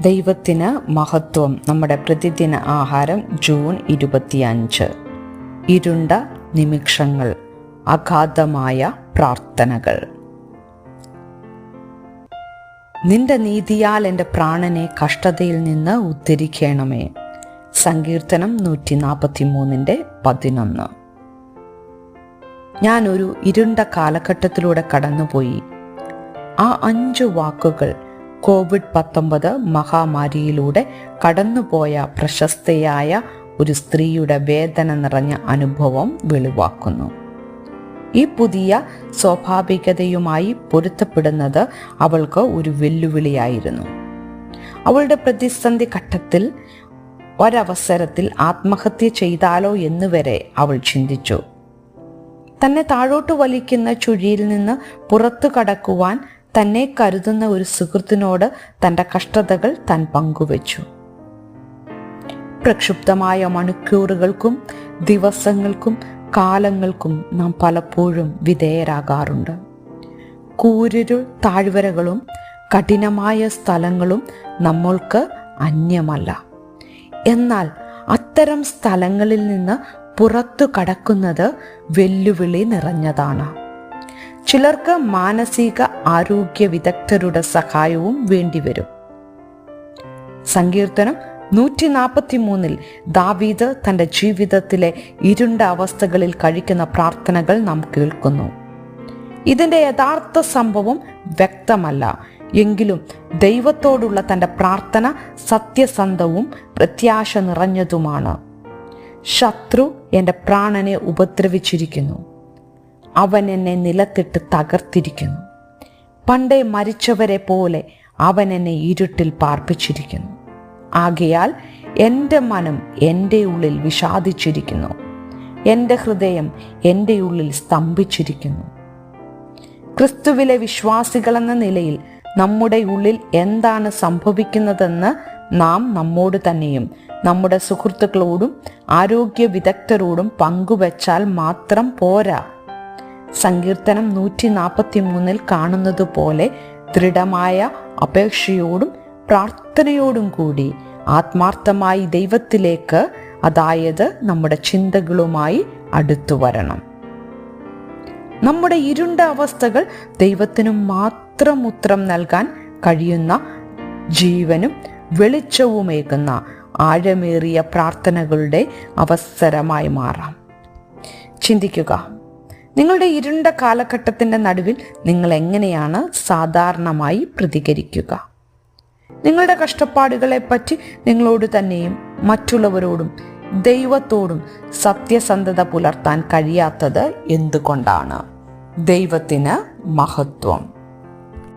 ദൈവത്തിന് മഹത്വം. നമ്മുടെ പ്രതിദിന ആഹാരം ജൂൺ ഇരുപത്തിയഞ്ച്. ഇരുണ്ട നിമിഷങ്ങൾ അഗാധമായ പ്രാർത്ഥനകൾ. നിന്റെ നീതിയാൽ എന്റെ പ്രാണനെ കഷ്ടതയിൽ നിന്ന് ഉദ്ധരിക്കണമേ. സങ്കീർത്തനം നൂറ്റി നാൽപ്പത്തി മൂന്നിന്റെ പതിനൊന്ന് ഞാനൊരു ഇരുണ്ട കാലഘട്ടത്തിലൂടെ കടന്നുപോയി. ആ അഞ്ചു വാക്കുകൾ കോവിഡ് പത്തൊമ്പത് മഹാമാരിയിലൂടെ കടന്നുപോയ പ്രശസ്തയായ ഒരു സ്ത്രീയുടെ വേദന നിറഞ്ഞ അനുഭവം വെളിവാക്കുന്നു. ഈ പുതിയ സ്വാഭാവികതയുമായി പൊരുത്തപ്പെടുന്നത് അവൾക്ക് ഒരു വെല്ലുവിളിയായിരുന്നു. അവളുടെ പ്രതിസന്ധി ഘട്ടത്തിൽ ഒരവസരത്തിൽ ആത്മഹത്യ ചെയ്താലോ എന്നുവരെ അവൾ ചിന്തിച്ചു. തന്നെ താഴോട്ട് വലിക്കുന്ന ചുഴിയിൽ നിന്ന് പുറത്തു കടക്കുവാൻ തന്നെ കരുതുന്ന ഒരു സുഹൃത്തിനോട് തന്റെ കഷ്ടതകൾ താൻ പങ്കുവച്ചു. പ്രക്ഷുബ്ധമായ മണിക്കൂറുകൾക്കും ദിവസങ്ങൾക്കും കാലങ്ങൾക്കും നാം പലപ്പോഴും വിധേയരാകാറുണ്ട്. കൂരിരുൾ താഴ്വരകളും കഠിനമായ സ്ഥലങ്ങളും നമ്മൾക്ക് അന്യമല്ല. എന്നാൽ അത്തരം സ്ഥലങ്ങളിൽ നിന്ന് പുറത്തു കടക്കുന്നത് വെല്ലുവിളി നിറഞ്ഞതാണ്. ചിലർക്ക് മാനസിക ആരോഗ്യ വിദഗ്ധരുടെ സഹായവും വേണ്ടിവരും. സങ്കീർത്തനം നൂറ്റി നാൽപ്പത്തി മൂന്നിൽ ദാവീദ് തന്റെ ജീവിതത്തിലെ ഇരുണ്ട അവസ്ഥകളിൽ കഴിക്കുന്ന പ്രാർത്ഥനകൾ നാം കേൾക്കുന്നു. ഇതിന്റെ യഥാർത്ഥ സംഭവം വ്യക്തമല്ല. എങ്കിലും ദൈവത്തോടുള്ള തന്റെ പ്രാർത്ഥന സത്യസന്ധവും പ്രത്യാശ നിറഞ്ഞതുമാണ്. ശത്രു എന്റെ പ്രാണനെ ഉപദ്രവിച്ചിരിക്കുന്നു. അവൻ എന്നെ നിലത്തിട്ട് തകർത്തിരിക്കുന്നു. പണ്ടേ മരിച്ചവരെ പോലെ അവൻ എന്നെ ഇരുട്ടിൽ പാർപ്പിച്ചിരിക്കുന്നു. ആകയാൽ എന്റെ മനം എന്റെ ഉള്ളിൽ വിഷാദിച്ചിരിക്കുന്നു. എന്റെ ഹൃദയം എന്റെ ഉള്ളിൽ സ്തംഭിച്ചിരിക്കുന്നു. ക്രിസ്തുവിലെ വിശ്വാസികളെന്ന നിലയിൽ നമ്മുടെ ഉള്ളിൽ എന്താണ് സംഭവിക്കുന്നതെന്ന് നാം നമ്മോട് തന്നെയും നമ്മുടെ സുഹൃത്തുക്കളോടും ആരോഗ്യ വിദഗ്ധരോടും പങ്കുവച്ചാൽ മാത്രം പോരാ. സങ്കീർത്തനം നൂറ്റി നാൽപ്പത്തി മൂന്നിൽ കാണുന്നത് പോലെ ദൃഢമായ അപേക്ഷയോടും പ്രാർത്ഥനയോടും കൂടി ആത്മാർത്ഥമായി ദൈവത്തിലേക്ക് അതായത് നമ്മുടെ ചിന്തകളുമായി അടുത്തു വരണം. നമ്മുടെ ഇരുണ്ട അവസ്ഥകൾ ദൈവത്തിനു മാത്രം ഉത്തരം നൽകാൻ കഴിയുന്ന ജീവനും വെളിച്ചവുമേകുന്ന ആഴമേറിയ പ്രാർത്ഥനകളുടെ അവസരമായി മാറാം. ചിന്തിക്കുക നിങ്ങളുടെ ഇരുണ്ട കാലഘട്ടത്തിന്റെ നടുവിൽ നിങ്ങൾ എങ്ങനെയാണ് സാധാരണമായി പ്രതികരിക്കുക? നിങ്ങളുടെ കഷ്ടപ്പാടുകളെപ്പറ്റി നിങ്ങളോട് തന്നെയും മറ്റുള്ളവരോടും ദൈവത്തോടും സത്യസന്ധത പുലർത്താൻ കഴിയാത്തത് എന്തുകൊണ്ടാണ്? ദൈവത്തിന് മഹത്വം.